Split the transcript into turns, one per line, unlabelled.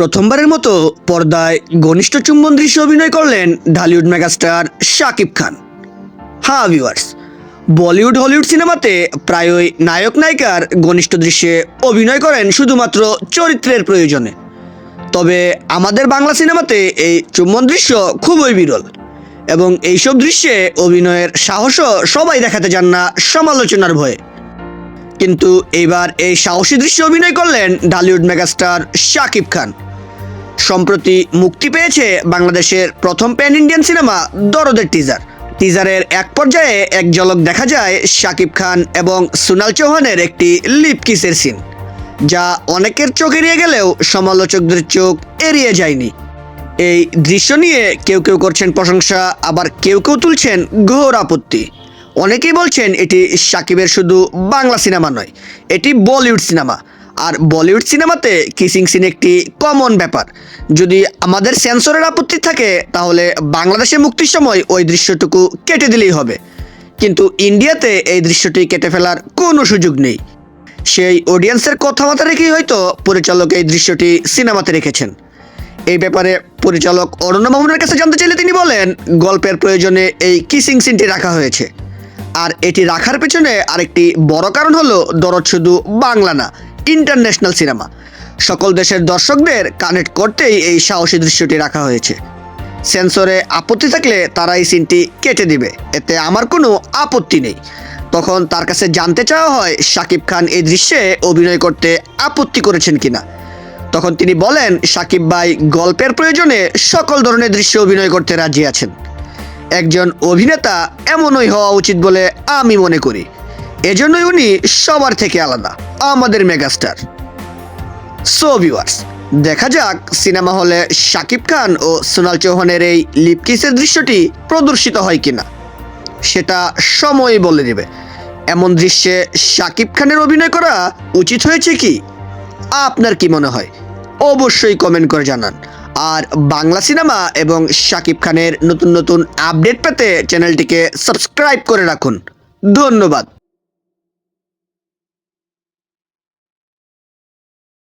প্রথমবারের মতো পর্দায় ঘনিষ্ঠ চুম্বন দৃশ্যে অভিনয় করলেন ঢালিউড মেগাস্টার শাকিব খান। হ্যাঁ ভিউয়ার্স বলিউড হলিউড সিনেমাতে প্রায়ই নায়ক নায়িকার ঘনিষ্ঠ দৃশ্যে অভিনয় করেন শুধুমাত্র চরিত্রের প্রয়োজনে। তবে আমাদের বাংলা সিনেমাতে এই চুম্বন দৃশ্য খুবই বিরল এবং এইসব দৃশ্যে অভিনয়ের সাহসও সবাই দেখাতে যান না সমালোচনার ভয়ে। কিন্তু এইবার এই সাহসী দৃশ্যে অভিনয় করলেন ঢালিউড মেগাস্টার শাকিব খান। সম্প্রতি মুক্তি পেয়েছে বাংলাদেশের প্রথম প্যান ইন্ডিয়ান সিনেমা দরদের টিজার টিজারের এক পর্যায়ে এক ঝলক দেখা যায় শাকিব খান এবং সোনাল চৌহানের একটি লিপ কিসের সিন যা অনেকের চোখ এড়িয়ে গেলেও সমালোচকদের চোখ এড়িয়ে যায়নি। এই দৃশ্য নিয়ে কেউ কেউ করছেন প্রশংসা, আবার কেউ কেউ তুলছেন ঘোর আপত্তি। অনেকেই বলছেন এটি সাকিবের শুধু বাংলা সিনেমা নয়, এটি বলিউড সিনেমা। আর বলিউড সিনেমাতে কিসিং সিন একটি কমন ব্যাপার। যদি আমাদের সেন্সরের আপত্তি থাকে, তাহলে বাংলাদেশে মুক্তির সময় ওই দৃশ্যটুকু কেটে দিলেই হবে। কিন্তু ইন্ডিয়াতে এই দৃশ্যটি কেটে ফেলার কোনো সুযোগ নেই। সেই অডিয়েন্সের কথাবার্তা রেখেই হয়তো পরিচালক এই দৃশ্যটি সিনেমাতে রেখেছেন। এই ব্যাপারে পরিচালক অরণ্য মামুনের কাছে জানতে চাইলে তিনি বলেন, গল্পের প্রয়োজনে এই কিসিং সিনটি রাখা হয়েছে। আর এটি রাখার পেছনে আরেকটি বড় কারণ হলো, দরদ শুধু বাংলা না ইন্টারন্যাশনাল সিনেমা। সকল দেশের দর্শকদের কানেক্ট করতেই এই সাহসী দৃশ্যটি রাখা হয়েছে। সেন্সরে আপত্তি থাকলে তারা এই সিনটি কেটে দিবে। এতে আমার কোনো আপত্তি নেই। তখন তার কাছে জানতে চাওয়া হয়, শাকিব খান এই দৃশ্যে অভিনয় করতে আপত্তি করেছেন কিনা। তখন তিনি বলেন সাকিব ভাই গল্পের প্রয়োজনে সকল ধরনের দৃশ্যে অভিনয় করতে রাজি আছেন। একজন অভিনেতা এমনই হওয়া উচিত বলে আমি মনে করি। এজন্যই উনি সবার থেকে আলাদা। আমাদের মেগাস্টার। সো ভিউয়ার্স দেখা যাক সিনেমা হলে শাকিব খান ও সোনাল চৌহানের এই লিপকিসের দৃশ্যটি প্রদর্শিত হয় কিনা, সেটা সময় বলে দেবে। এমন দৃশ্যে শাকিব খানের অভিনয় করা উচিত হয়েছে কি? আপনার কি মনে হয়? অবশ্যই কমেন্ট করে জানান। আর বাংলা সিনেমা এবং শাকিব খানের নতুন নতুন আপডেট পেতে চ্যানেলটিকে সাবস্ক্রাইব করে রাখুন। ধন্যবাদ।